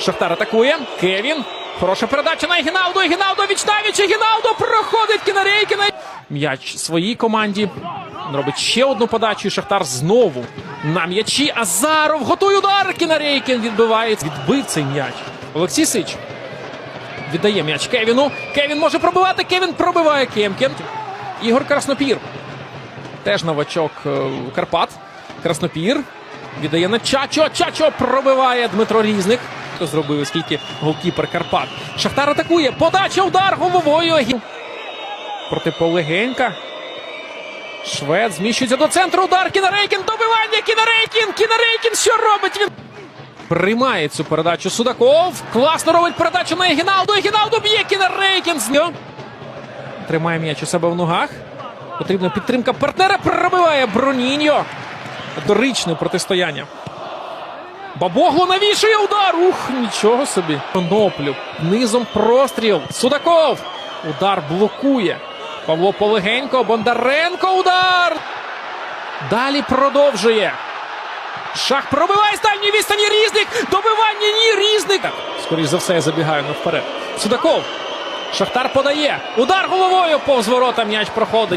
Шахтар атакує. Кевін. Хороша передача на Гіналдо. Гіналдо вічнавіч. Гіналдо проходить Кінарейкіна. М'яч своїй команді. Робить ще одну подачу. І Шахтар знову на м'ячі. Азаров готує удар. Кінарейкін відбивається. Відбив цей м'яч. Олексій Сич. Віддає м'яч Кевіну. Кевін може пробивати. Кевін пробиває Кемкін. Ігор Краснопір. Теж новачок е, Карпат. Краснопір. Віддає на Чачо. Чачо пробиває Дмитро Різник. Хто зробив скільки голкіпер Карпат. Шахтар атакує. Подача удар головою. Проти полегенька. Швед зміщується до центру. Удар. Кінарейкін. Добивання. Кінарейкін. Кінарейкін. Що робить він? Приймає цю передачу Судаков. Класно робить передачу на Егіналду. Егіналду б'є Кінарейкін. з нього. Тримає м'яч у себе в ногах. Потрібна підтримка партнера. Пробиває Броніньо. Доричне протистояння. Бабогло навішує удар. Ух, нічого собі. Коноплю. Низом простріл. Судаков. Удар блокує. Павло Полегенько. Бондаренко. Удар. Далі продовжує. Шах пробиває з дальньої відстані різник. Добивання ні різник. Скоріше за все, я забігаю навперед. Судаков. Шахтар подає. Удар головою повз ворота м'яч проходить.